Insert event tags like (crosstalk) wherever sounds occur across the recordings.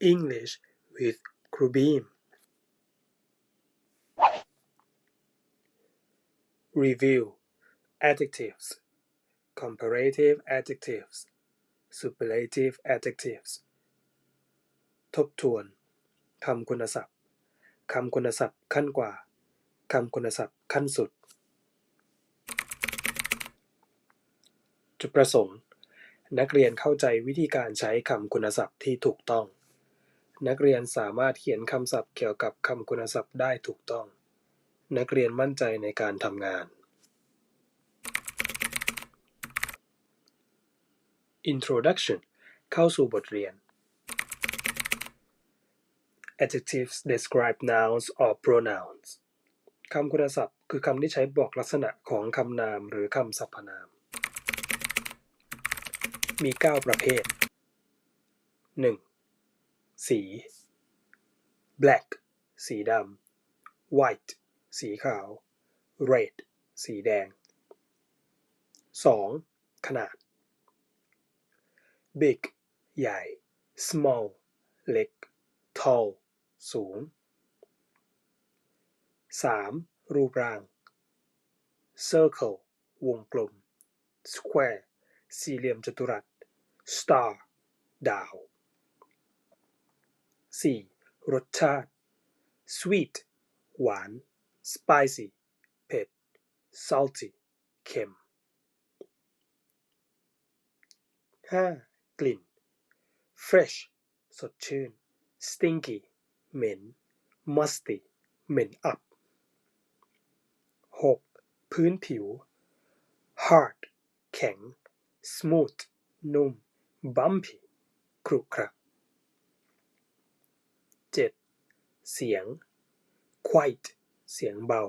English with ครูบีม Review Adjectives Comparative adjectives Superlative adjectives ทบทวนคำคุณศัพท์คำคุณศัพท์ขั้นกว่าคำคุณศัพท์ขั้นสุด จุดประสงค์ นักเรียนเข้าใจวิธีการใช้คำคุณศัพท์ที่ถูกต้อง นักเรียนสามารถเขียนคำศัพท์เกี่ยวกับคำคุณศัพท์ได้ถูกต้อง นักเรียนมั่นใจในการทำงาน Introduction เข้าสู่บทเรียน Adjectives describe nouns or pronouns คำคุณศัพท์ คือคำที่ใช้บอกลักษณะของคำนามหรือคำสรรพนาม มี 9 ประเภท 1. สี black สีดำ white สีขาว red สีแดง 2. ขนาด big ใหญ่ small เล็ก tall สูง 3. รูปร่าง circle วงกลม square สี่เหลี่ยมจัตุรัส star ดาว 4. รสชาติ sweet หวาน spicy เผ็ด salty เค็ม 5. กลิ่น fresh สดชื่น stinky เหม็น musty เหม็นอับ 6. พื้นผิว hard แข็ง smooth นุ่ม bumpy ขรุขระ 7. เสียง quiet เสียงเบา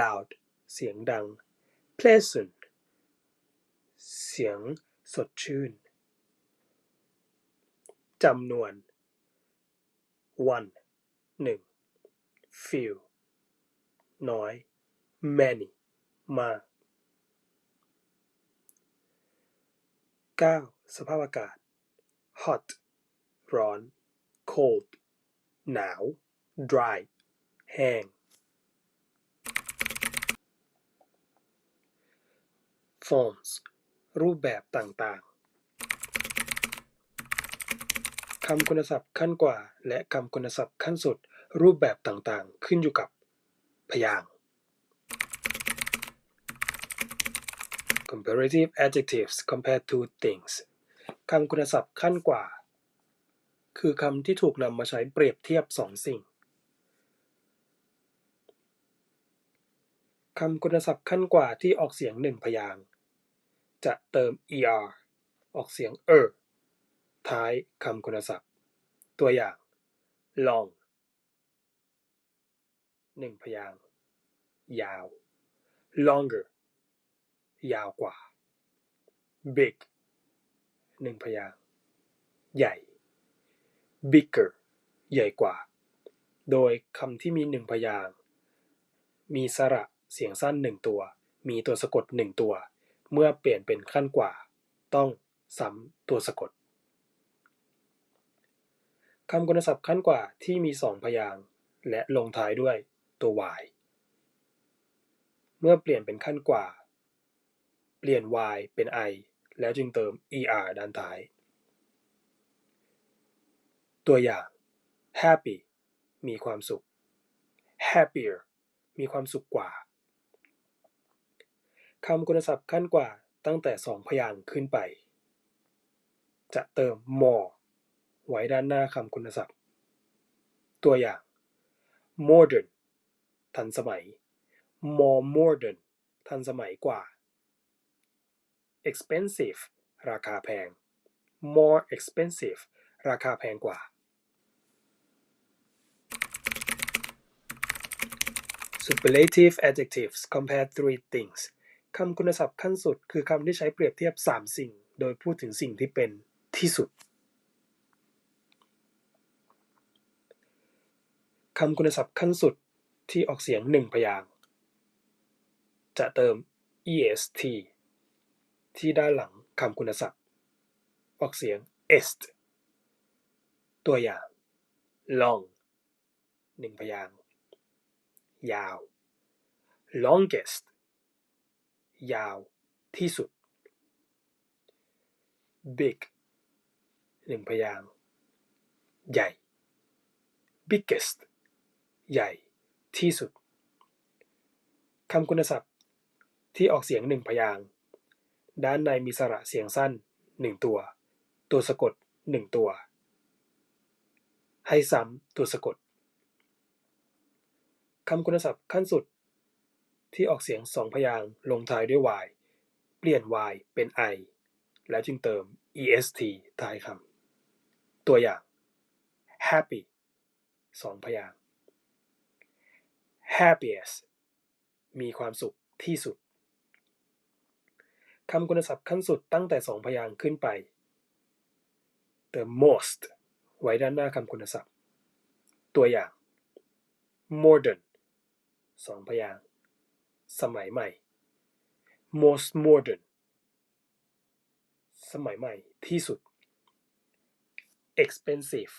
loud เสียงดัง pleasant เสียงสดชื่น จำนวน one หนึ่ง few น้อย many มาก 9. สภาพอากาศ hot ร้อน cold หนาว dry แห้ง forms รูปแบบต่างๆ คำคุณศัพท์ขั้นกว่า และคำคุณศัพท์ขั้นสุด รูปแบบต่างๆ ขึ้นอยู่กับ พยางค์ Comparative adjectives compare two things คำคุณศัพท์ขั้นกว่า คือคำที่ถูกนำมาใช้เปรียบเทียบสองสิ่งคำคุณศัพท์ขั้นกว่าที่ออกเสียงหนึ่งพยาง จะเติม er ออกเสียง er ท้ายคำคุณศัพท์ ตัวอย่าง long หนึ่งพยาง ยาว longer ยาวกว่า big หนึ่งพยาง ใหญ่ bigger ใหญ่กว่า โดยคำที่มีหนึ่งพยางค์ มีสระเสียงสั้นหนึ่งตัว มีตัวสะกดหนึ่งตัว เมื่อเปลี่ยนเป็นขั้นกว่า ต้องซ้ำตัวสะกด คำคุณศัพท์ขั้นกว่าที่มีสองพยางค์และลงท้ายด้วยตัว y เมื่อเปลี่ยนเป็นขั้นกว่า เปลี่ยน y เป็น i แล้วจึงเติม er ด้านท้าย ตัวอย่าง happy มีความสุข happier มีความสุขกว่า คำคุณศัพท์ขั้นกว่าตั้งแต่สองพยางค์ขึ้นไป จะเติม more ไว้ด้านหน้าคำคุณศัพท์ ตัวอย่าง modern ทันสมัย more modern ทันสมัยกว่า expensive ราคาแพง more expensive ราคาแพงกว่า superlative adjectives compare three things คำคุณศัพท์ขั้นสุด คือคำที่ใช้เปรียบเทียบ3สิ่ง โดยพูดถึงสิ่งที่เป็นที่สุด คำคุณศัพท์ขั้นสุดที่ออกเสียงหนึ่งพยางค์จะเติม est ที่ด้านหลังคำคุณศัพท์ ออกเสียง est ตัวอย่าง long หนึ่งพยางค์ ยาว longest ยาวที่สุด big หนึ่งพยางค์ใหญ่ biggest ใหญ่ที่สุด คำคุณศัพท์ที่ออกเสียงหนึ่งพยางด้านในมีสระเสียงสั้นหนึ่งตัว ตัวสะกดหนึ่งตัว ให้ซ้ำตัวสะกด คำคุณศัพท์ขั้นสุด ที่ออกเสียงสองพยางค์ลงท้ายด้วย y เปลี่ยน y เป็น i แล้วจึงเติม est ท้ายคำตัวอย่าง happy สองพยางค์ happiest มีความสุขที่สุดคำคุณศัพท์ขั้นสุดตั้งแต่สองพยางค์ขึ้นไปเติม most ไว้ด้านหน้าคำคุณศัพท์ ตัวอย่าง modern สองพยางสมัยใหม่ most modern สมัยใหม่ที่สุด expensive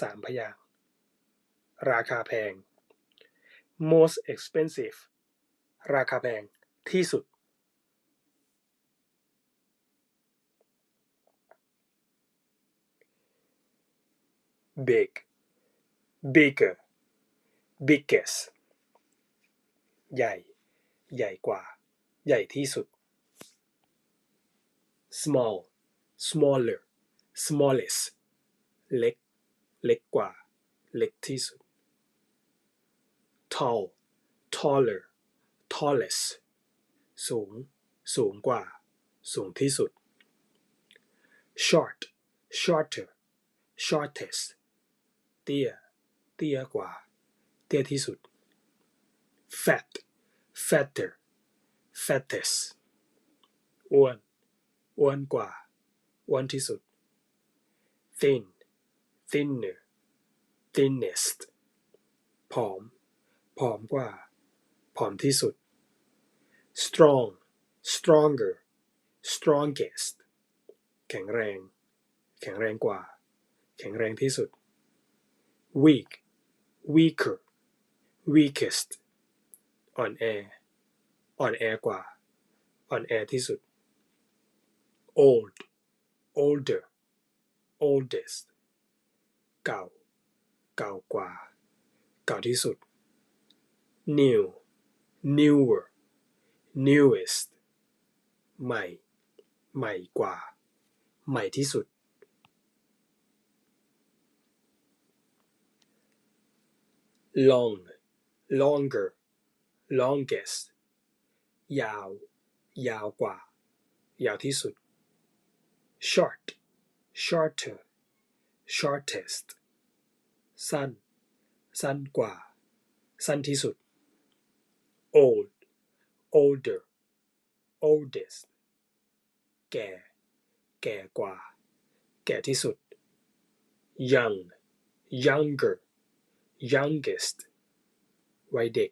สามพยางราคาแพง most expensive ราคาแพงที่สุด big bigger biggest ใหญ่ ใหญ่กว่า ใหญ่ที่สุด small smaller smallest เล็ก เล็กกว่า เล็กที่สุด tall taller tallest สูง สูงกว่า สูงที่สุด short shorter shortest เตี้ย เตี้ยกว่า เตี้ยที่สุด fat fatter fattest อ้วน อ้วนกว่า อ้วนที่สุด thin thinner thinnest ผอม ผอมกว่า ผอมที่สุด strong stronger strongest แข็งแรง แข็งแรงกว่า แข็งแรงที่สุด weak weaker weakest อ่อนแอ อ่อนแอกว่า อ่อนแอที่สุด old older oldest เก่า เก่ากว่า เก่าที่สุด new newer newest ใหม่ ใหม่กว่า ใหม่ที่สุด long longer longest ยาว ยาวกว่า ยาวที่สุด short shorter shortest สั้น สั้นกว่า สั้นที่สุด old older oldest แก่ แก่กว่า แก่ที่สุด young younger youngest วัยเด็ก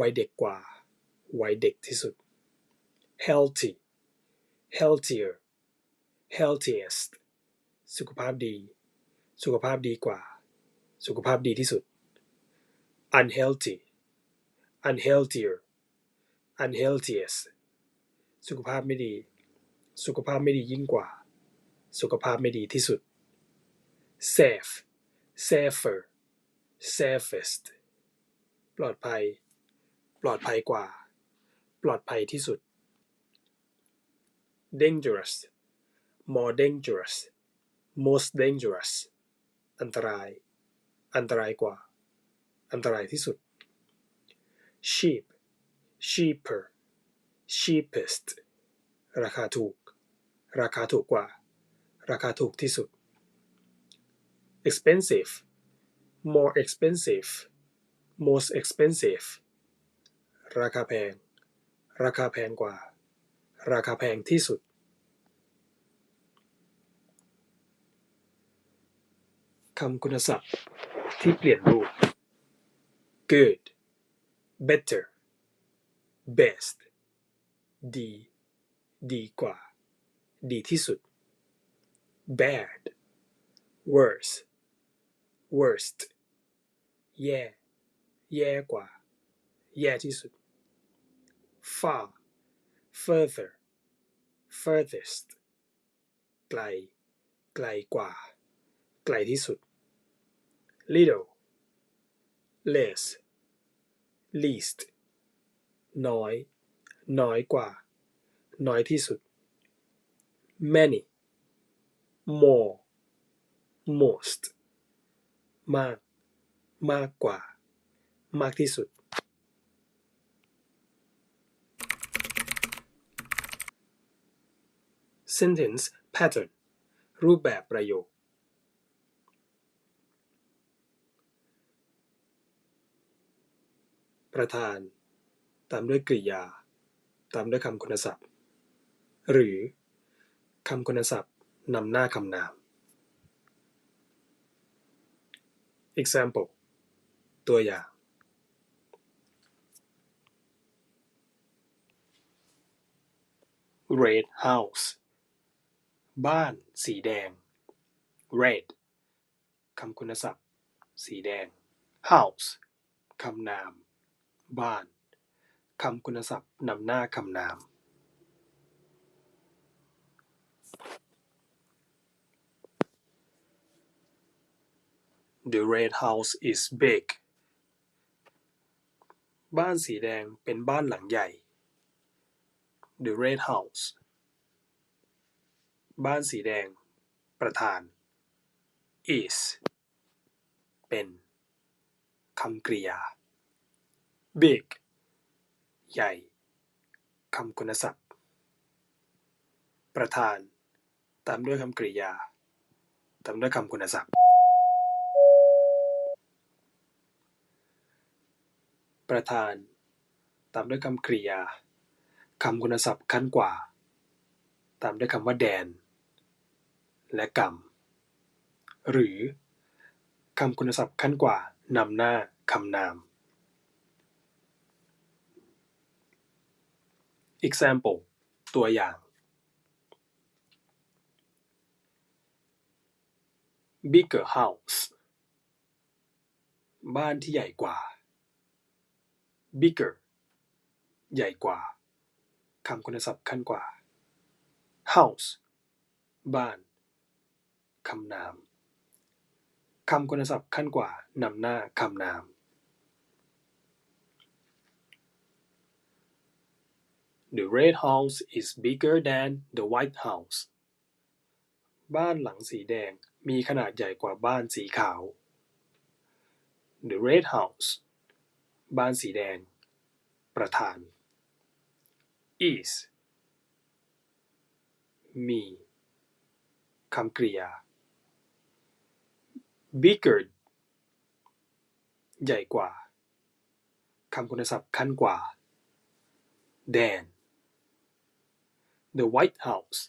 วัยเด็กกว่า วัยเด็กที่สุด healthy healthier healthiest สุขภาพดี สุขภาพดีกว่า สุขภาพดีที่สุด unhealthy unhealthier unhealthiest สุขภาพไม่ดี สุขภาพไม่ดียิ่งกว่า สุขภาพไม่ดีที่สุด safe safer safest ปลอดภัย ปลอดภัยกว่า ปลอดภัยที่สุด dangerous more dangerous most dangerous อันตราย อันตรายกว่า อันตรายที่สุด cheap cheaper cheapest ราคาถูก ราคาถูกกว่า ราคาถูกที่สุด expensive more expensive most expensive ราคาแพง ราคาแพงกว่า ราคาแพงที่สุดคำคุณศัพท์ที่เปลี่ยนรูป good better best ดี ดีกว่า ดีที่สุด bad worse worst แย่ แย่กว่า แย่ที่สุด far further furthest ไกล ไกลกว่า ไกลที่สุด little less least น้อย น้อยกว่า น้อยที่สุด many more most มาก มากกว่า มากที่สุด sentence pattern รูปแบบประโยคประธาน ตามด้วยกริยา ตามด้วยคำคุณศัพท์ หรือคำคุณศัพท์นำหน้าคำนาม example ตัวอย่าง red house บ้านสีแดง red คำคุณศัพท์ สีแดง house คำนาม บ้าน คำคุณศัพท์นำหน้าคำนาม The red house is big บ้านสีแดงเป็นบ้านหลังใหญ่ The red house บ้านสีแดงประธาน is เป็นคำกริยา big ใหญ่ คำคุณศัพท์ ประธาน ตามด้วยคำกริยา ตามด้วยคำคุณศัพท์ ประธาน ตามด้วยคำกริยา คำคุณศัพท์ขั้นกว่า ตามด้วยคำว่าแดน และกรรม หรือคำคุณศัพท์ขั้นกว่านำหน้าคำนาม example ตัวอย่าง bigger house บ้านที่ใหญ่กว่า bigger ใหญ่กว่า คำคุณศัพท์ขั้นกว่า house บ้าน คำนาม คำคุณศัพท์ขั้นกว่านำหน้าคำนาม The red house is bigger than the white house บ้านหลังสีแดงมีขนาดใหญ่กว่าบ้านสีขาว The red house บ้านสีแดง ประธาน is มี คำกริยา bigger ใหญ่กว่า คำคุณศัพท์ขั้นกว่า than the white house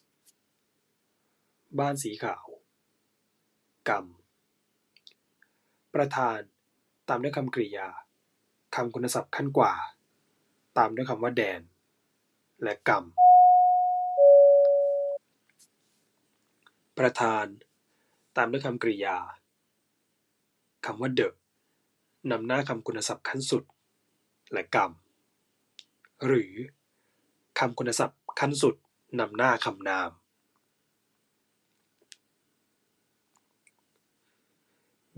บ้านสีขาว กรรม ประธาน ตามด้วยคำกริยา คำคุณศัพท์ขั้นกว่า ตามด้วยคำว่าแดน และกรรม ประธาน ตามด้วยคำกริยา คำว่า the นำหน้าคำคุณศัพท์ขั้นสุด และกรรม หรือคำคุณศัพท์ขั้นสุดนำหน้าคำนาม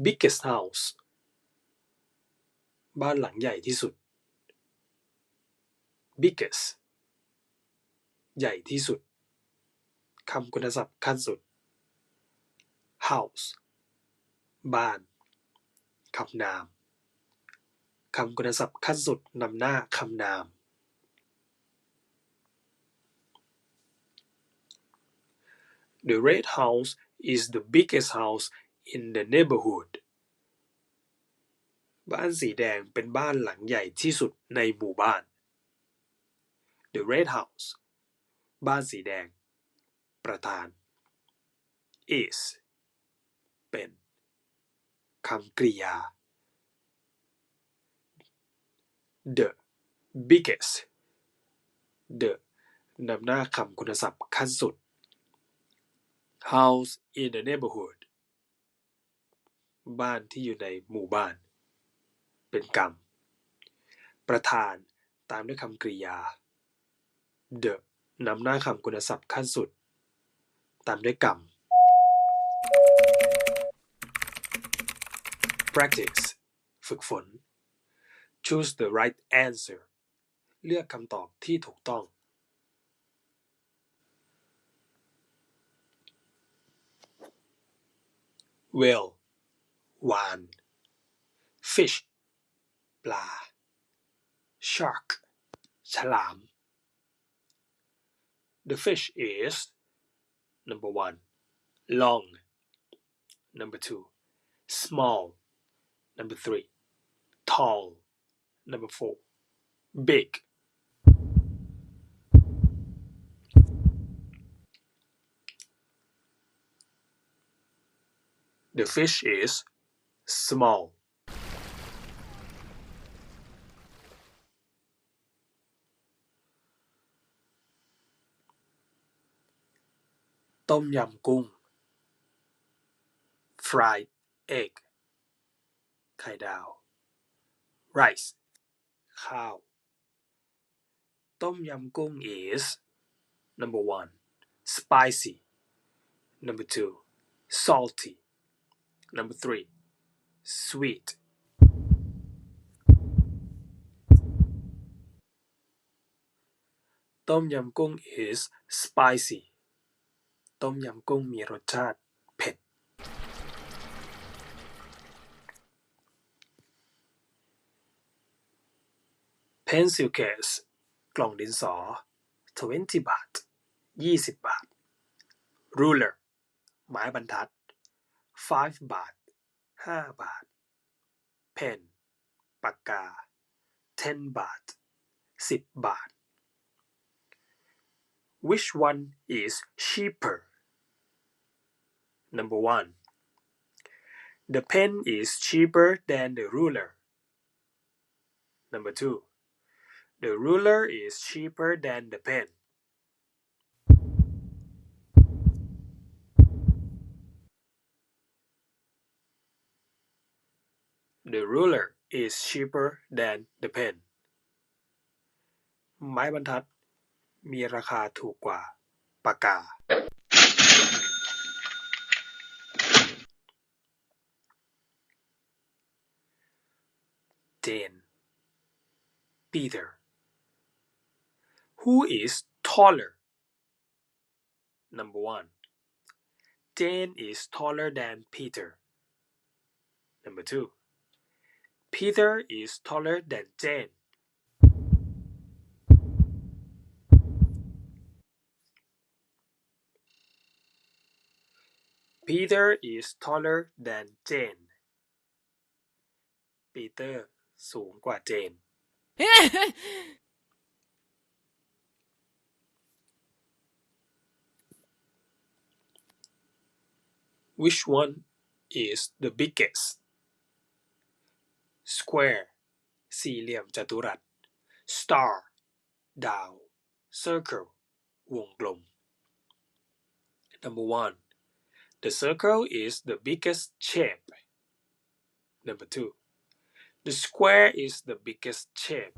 biggest house บ้านหลังใหญ่ที่สุด biggest ใหญ่ที่สุด คำคุณศัพท์ขั้นสุด house บ้าน คำนาม คำคุณศัพท์ขั้นสุดนำหน้าคำนาม The red house is the biggest house in the neighborhood บ้านสีแดงเป็นบ้านหลังใหญ่ที่สุดในหมู่บ้าน The red house บ้านสีแดง ประธาน is เป็น คำกริยา the biggest the นำหน้าคำคุณศัพท์ขั้นสุด house in the neighborhood บ้านที่อยู่ในหมู่บ้าน เป็นกรรม ประธานตามด้วยคำกริยา the นำหน้าคำคุณศัพท์ขั้นสุด ตามด้วยกรรม practice ฝึกฝน choose the right answer เลือกคำตอบที่ถูกต้อง whale วาน fish ปลา shark ฉลาม the fish is number one long number two small Number three, tall. Number four, big. The fish is small. Tom yum kung, fried egg. ไข่ดาว rice ข้าว ต้มยำกุ้ง is number one spicy number two salty number three sweet ต้มยำกุ้ง is spicy ต้มยำกุ้งมีรสชาติ pencil case กล่องดินสอ 20 บาท 20 บาท ruler ไม้บรรทัด 5 บาท 5 บาท pen ปากกา 10 บาท 10 บาท which one is cheaper number one the pen is cheaper than the ruler number two the ruler is cheaper than the pen The ruler is cheaper than the pen. ไม้บรรทัด มีราคาถูกกว่าปากกา Jane Peter Who is taller? Number one Jane is taller than Peter. Number two Peter is taller than Jane. Peter is taller than Jane. ปีเตอร์สูงกว่าเ (laughs) Which one is the biggest? Square สี่เหลี่ยมจัตุรัส Star ดาว Circle วงกลม Number one The circle is the biggest shape. Number two The square is the biggest shape.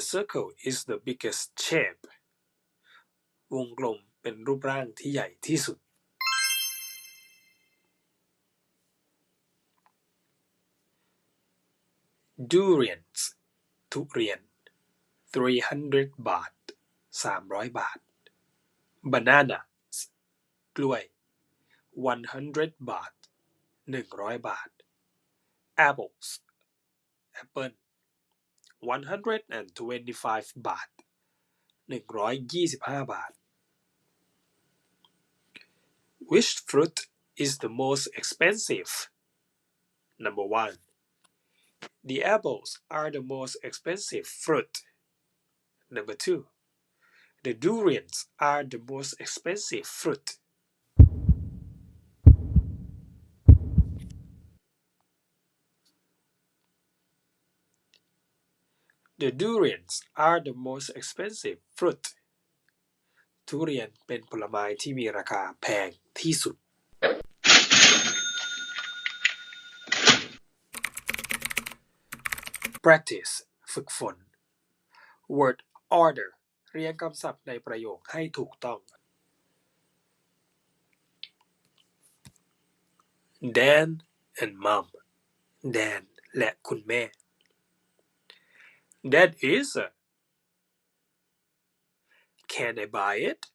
The circle is the biggest shape. วงกลมเป็นรูปร่างที่ใหญ่ที่สุด Durians ทุเรียน 300 บาท 300 บาท Banana กล้วย 100 บาท 100 บาท Apples แอปเปิล 125 baht 125 baht Which fruit is the most expensive? Number 1 The apples are the most expensive fruit. Number 2 The durians are the most expensive fruit. The durians are the most expensive fruit ทุเรียนเป็นผลไม้ที่มีราคาแพงที่สุด practice ฝึกฝน word order เรียงคำศัพท์ในประโยคให้ถูกต้อง Dan and mom Dan และคุณแม่ That is a Can I buy it?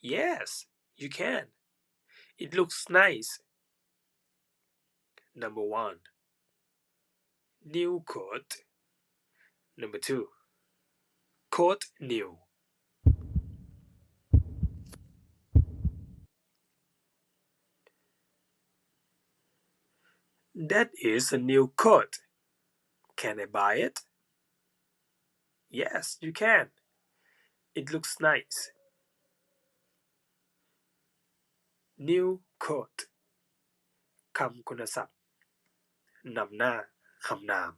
Yes, you can. It looks nice. Number one. New coat. Number two. Coat new. That is a new coat. Can I buy it? Yes, you can. It looks nice. New coat คำคุณศัพท์นำหน้าคำนาม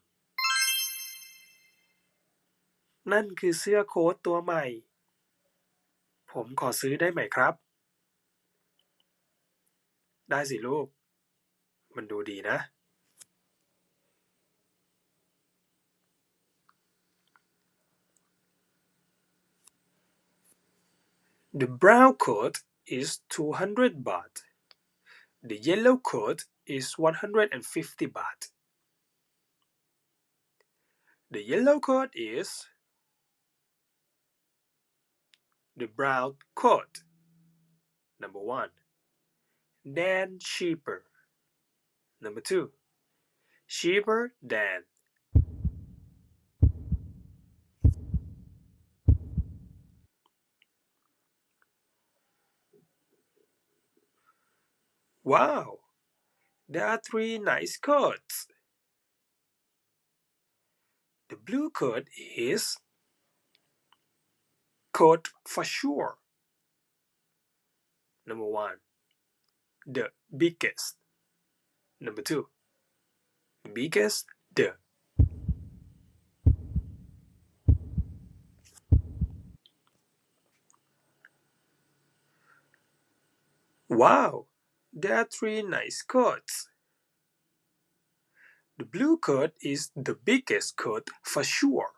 นั่นคือเสื้อโค้ทตัวใหม่ ผมขอซื้อได้ไหมครับ ได้สิลูก มันดูดีนะ The brown coat is 200 baht. The yellow coat is 150 baht. The yellow coat is the brown coat. Number one. Then cheaper. Number two. Cheaper than. Wow, there are three nice coats. The blue coat is coat for sure. Number one, the biggest. Number two, biggest the. Wow, there are three nice coats. The blue coat is the biggest coat for sure.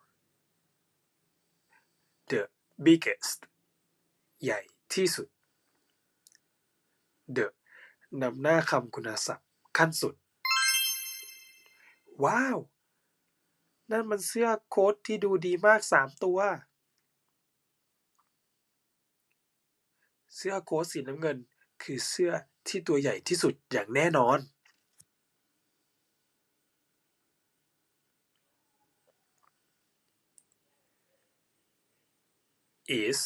The biggest ใหญ่ที่สุด The นำหน้าคำคุณศัพท์ขั้นสุด ว้าว นั่นมันเสื้อโค้ทที่ดูดีมากสามตัว เสื้อโค้ทสีน้ำเงิน คือเสื้อ ที่ตัวใหญ่ที่สุดอย่างแน่นอน is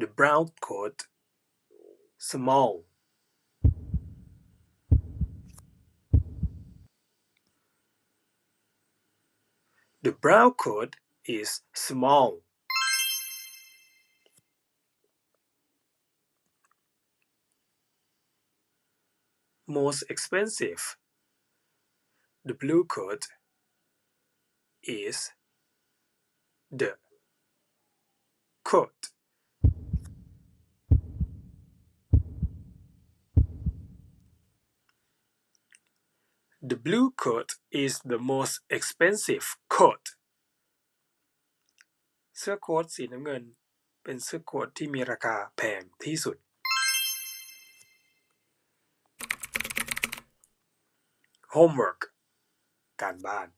the brown coat small the brown coat is small most expensive the blue coat is the coat The blue coat is the most expensive coat เสื้อโค้ทสีน้ำเงิน เป็นเสื้อโค้ทที่มีราคาแพงที่สุด homework การบ้าน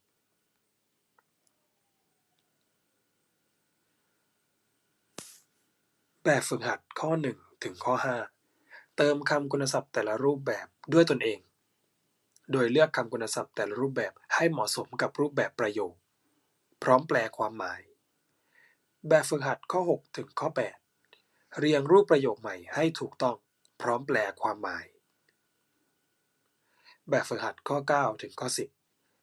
แบบฝึกหัดข้อ 1 ถึงข้อ 5 เติมคำคุณศัพท์แต่ละรูปแบบด้วยตนเอง โดยเลือกคำคุณศัพท์แต่ละรูปแบบให้เหมาะสมกับรูปแบบประโยค พร้อมแปลความหมาย แบบฝึกหัดข้อ 6 ถึงข้อ 8 เรียงรูปประโยคใหม่ให้ถูกต้อง พร้อมแปลความหมาย แบบฝึกหัดข้อ 9 ถึงข้อ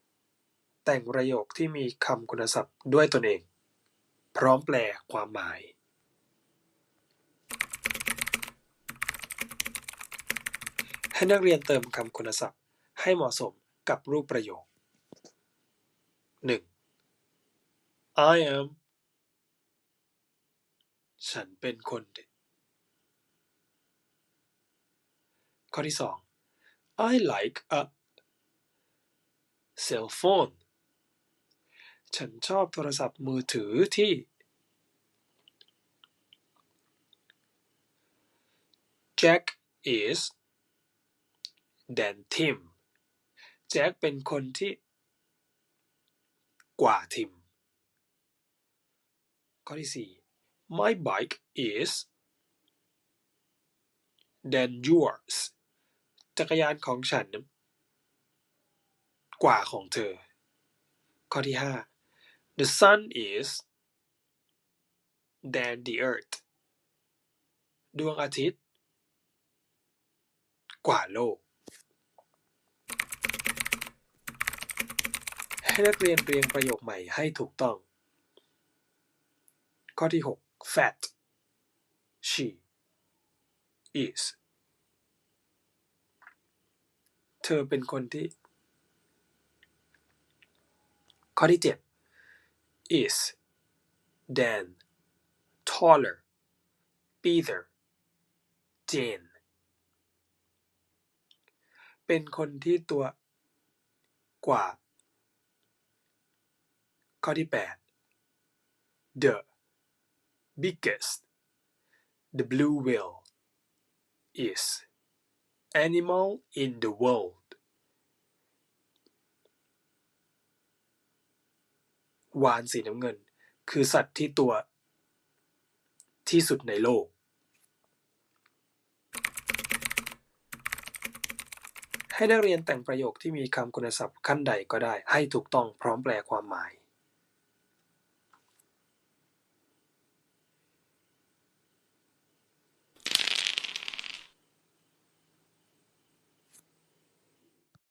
10 แต่งประโยคที่มีคำคุณศัพท์ด้วยตนเอง พร้อมแปลความหมายให้นักเรียนเติมคำคุณศัพท์ให้เหมาะสมกับรูปประโยคหนึ่ง I am ฉันเป็นคน ข้อที่สอง I like a cell phone ฉันชอบโทรศัพท์มือถือที่ Jack is than Tim แจ็คเป็นคนที่กว่าทิม ข้อที่สี่ My bike is than yours จักรยานของฉันกว่าของเธอ ข้อที่ห้า The sun is than the earth ดวงอาทิตย์ กว่าโลก ให้นักเรียนเรียงประโยคใหม่ให้ถูกต้อง ข้อที่ 6 fat she is เธอเป็นคนที่ ข้อที่ 7 is than taller Peter Jane เป็นคนที่ตัวกว่า ข้อที่ 8 the biggest the blue whale is animal in the world วานสีน้ำเงิน คือสัตว์ที่ตัวที่สุดในโลก ให้นักเรียนแต่งประโยคที่มีคำคุณศัพท์ขั้นใดก็ได้ ให้ถูกต้องพร้อมแปลความหมาย